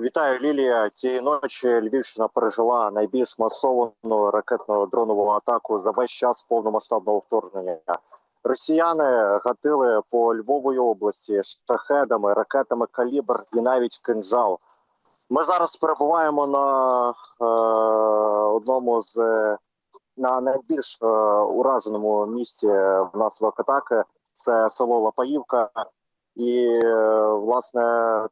Вітаю, Лілія. Цієї ночі Львівщина пережила найбільш масовану ракетну дронову атаку за весь час повномасштабного вторгнення. Росіяни гатили по Львової області шахедами, ракетами калібр і навіть кинжал. Ми зараз перебуваємо на е, одному з на найбільш е, ураженому місці внаслідок атаки. Це село Лапаївка. І е, власне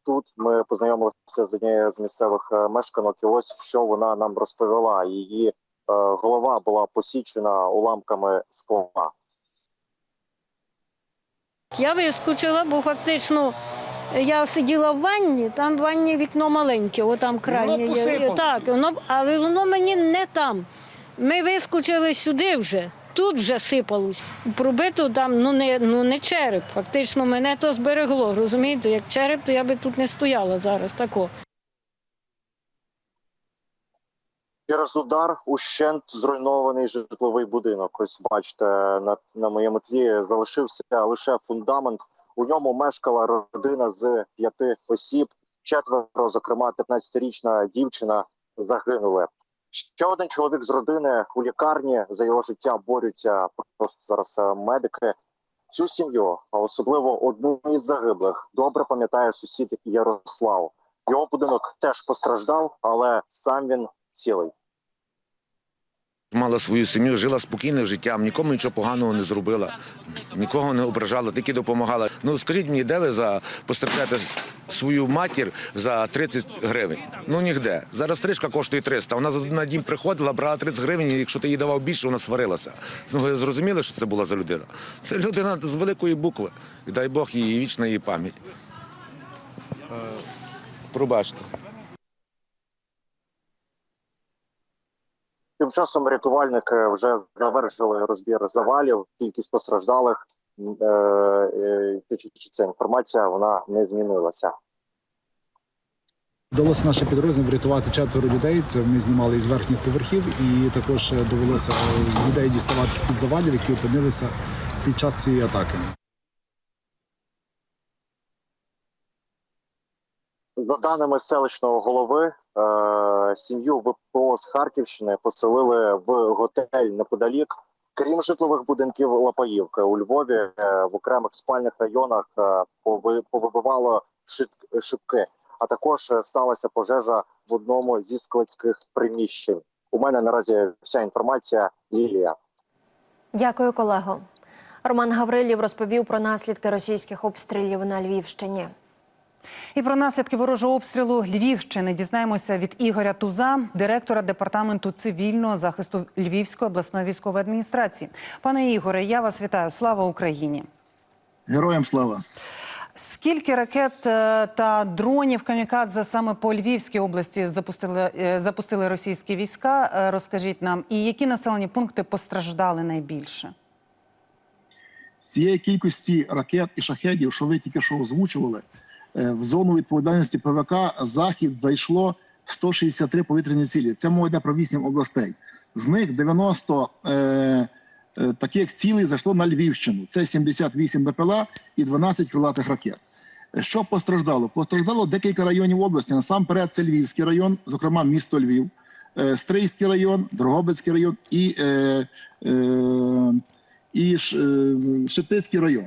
тут ми познайомилися з однією з місцевих е, мешканок. І ось що вона нам розповіла. Її е, голова була посічена уламками скла. Я вискочила, бо фактично я сиділа в ванні, там в ванні вікно маленьке, отам крайнє. є. Так, воно, але воно мені не там. Ми вискочили сюди вже, тут вже сипалось. Пробито там, ну не, ну не череп. Фактично мене то зберегло. Розумієте, як череп, то я би тут не стояла зараз. Тако. Через удар ущент зруйнований житловий будинок. Ось бачите, на, на моєму тлі залишився лише фундамент. У ньому мешкала родина з п'яти осіб. Четверо, зокрема, 15-річна дівчина загинули. Ще один чоловік з родини у лікарні за його життя борються просто зараз е, медики. Цю сім'ю, а особливо одну із загиблих, добре пам'ятає сусід Ярослав. Його будинок теж постраждав, але сам він цілий. Мала свою сім'ю, жила спокійним життям, нікому нічого поганого не зробила, нікого не ображала, тільки допомагала. Ну скажіть мені, де ви за пострижете свою матір за 30 гривень? Ну ніде. Зараз стрижка коштує 300. Вона на дім приходила, брала 30 гривень, і якщо ти їй давав більше, вона сварилася. Ну ви зрозуміли, що це була за людина? Це людина з великої букви. І дай Бог їй вічна її пам'ять. Е, Пробачте. Тим часом рятувальники вже завершили розбір завалів. Кількість постраждалих е, е, ця інформація вона не змінилася. Вдалося нашим підрозділам врятувати четверо людей. Це ми знімали із верхніх поверхів, і також е, довелося е, людей діставати з під завалів, які опинилися під час цієї атаки. За даними селищного голови, е, сім'ю ВПО з Харківщини поселили в готель неподалік. Крім житлових будинків Лапаївки у Львові е, в окремих спальних районах е, повибивало шибки. А також е, сталася пожежа в одному зі складських приміщень. У мене наразі вся інформація. Лілія. Дякую, колего. Роман Гаврилів розповів про наслідки російських обстрілів на Львівщині. І про наслідки ворожого обстрілу Львівщини дізнаємося від Ігоря Туза, директора департаменту цивільного захисту Львівської обласної військової адміністрації. Пане Ігоре, я вас вітаю. Слава Україні! Героям слава! Скільки ракет е, та дронів камікадзе саме по Львівській області запустили, е, запустили російські війська? Е, Розкажіть нам, і які населені пункти постраждали найбільше? З цієї кількості ракет і шахедів, що ви тільки що озвучували, в зону відповідальності ПВК Захід зайшло 163 повітряні цілі. Це мова йде про 8 областей. З них 90 е, е, таких цілей зайшло на Львівщину. Це 78 БПЛА і 12 крилатих ракет. Е, Що постраждало? Постраждало декілька районів області. Насамперед, це Львівський район, зокрема місто Львів, е, Стрийський район, Дрогобицький район і, е, е, і Ш- е, Шептицький район.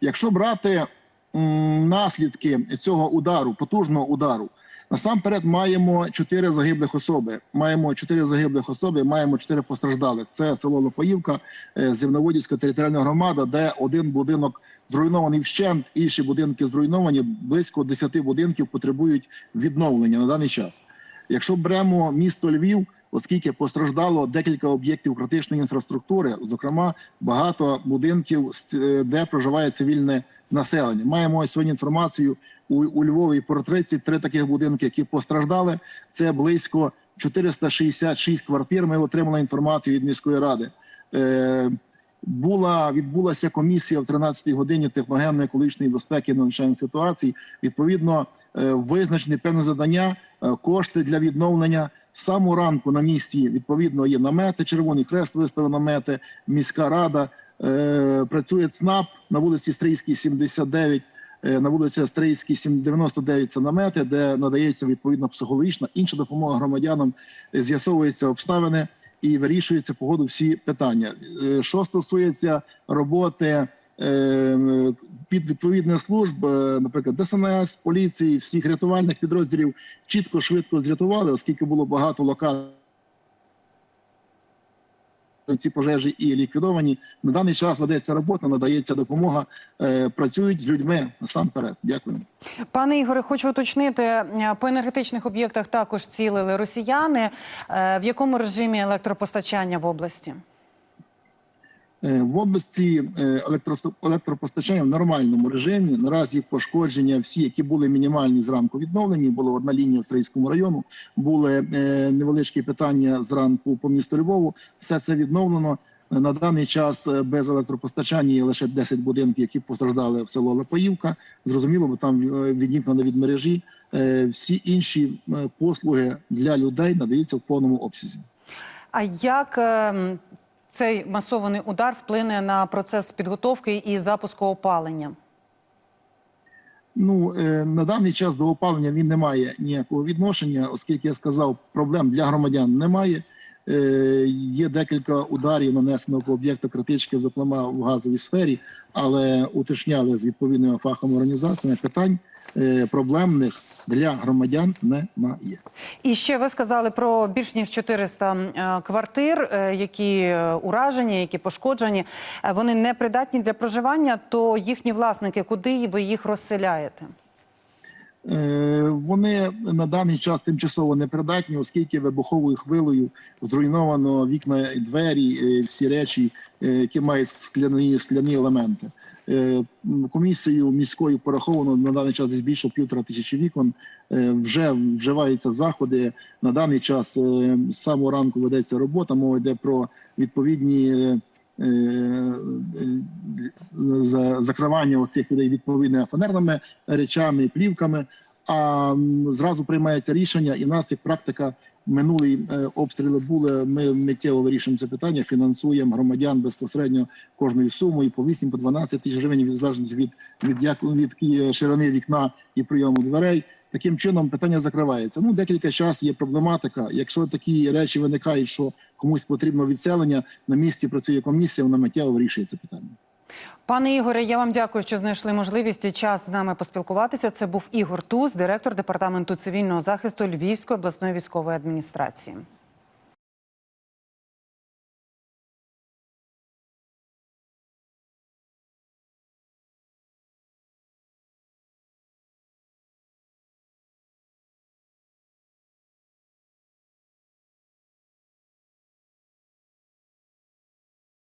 Якщо брати наслідки цього удару, потужного удару, насамперед маємо чотири загиблих особи. Маємо чотири загиблих особи, маємо чотири постраждалих. Це село Лопаївка, е, Зимноводівська територіальна громада, де один будинок зруйнований вщент, інші будинки зруйновані. Близько 10 будинків потребують відновлення на даний час. Якщо беремо місто Львів, оскільки постраждало декілька об'єктів критичної інфраструктури, зокрема багато будинків, е, де проживає цивільне населення. Маємо сьогодні інформацію у, у Львові про 33 таких будинки, які постраждали. Це близько 466 квартир. Ми отримали інформацію від міської ради. Була відбулася комісія в 13-й годині техногенної екологічної безпеки і надзвичайних ситуацій. Відповідно, е, визначені певне завдання, е, кошти для відновлення. Самого ранку на місці відповідно є намети. Червоний хрест виставив намети. Міська рада е, працює ЦНАП на вулиці Стрийській, 79. е, на вулиці Астрийській 7- 99 це намети, де надається відповідна психологічна інша допомога громадянам. З'ясовуються обставини і вирішується по ходу всі питання. Е, Що стосується роботи е, під відповідних служб, е, наприклад, ДСНС, поліції, всіх рятувальних підрозділів чітко швидко зрятували, оскільки було багато локацій. Ці пожежі і ліквідовані на даний час ведеться робота, надається допомога. е, Працюють з людьми насамперед. Дякую. Пане Ігоре, хочу уточнити е, по енергетичних об'єктах також цілили росіяни. Е, В якому режимі електропостачання в області? Е, В області е, електропостачання в нормальному режимі. Наразі пошкодження всі, які були мінімальні зранку відновлені. Була одна лінія в Стрийському району. Були е, невеличкі питання зранку по місту Львову. Все це відновлено. На даний час без електропостачання є лише 10 будинків, які постраждали в село Лепаївка. Зрозуміло, бо там відімкнено від мережі. Всі інші послуги для людей надаються в повному обсязі. А як е, цей масований удар вплине на процес підготовки і запуску опалення? Ну е, на даний час до опалення він не має ніякого відношення, оскільки я сказав, проблем для громадян немає. Е, Є декілька ударів нанесено по об'єкту критички, зокрема в газовій сфері, але уточняли з відповідними фаховими організаціями питань е, проблемних для громадян немає. І ще ви сказали про більш ніж 400 е, квартир, е, які е, уражені, які пошкоджені. Вони не придатні для проживання. То їхні власники, куди ви їх розселяєте? Вони на даний час тимчасово непридатні, оскільки вибуховою хвилею зруйновано вікна і двері, всі речі, які мають скляні скляні елементи. Е, Комісією міською пораховано на даний час десь більше півтора тисячі вікон. Е, Вже вживаються заходи. На даний час е, з самого ранку ведеться робота. Мова йде про відповідні. за- закривання оцих людей відповідними фанерними речами, плівками. А зразу приймається рішення, і в нас як практика минулі е, обстріли були. Ми миттєво вирішуємо це питання, фінансуємо громадян безпосередньо кожною сумою по 8 по 12 тисяч гривень, від залежності від від як від е, ширини вікна і прийому дверей. Таким чином питання закривається. Ну декілька часів є проблематика. Якщо такі речі виникають, що комусь потрібно відселення на місці працює комісія, вона миттєво вирішує це питання. Пане Ігоре, я вам дякую, що знайшли можливість і час з нами поспілкуватися. Це був Ігор Туз, директор департаменту цивільного захисту Львівської обласної військової адміністрації.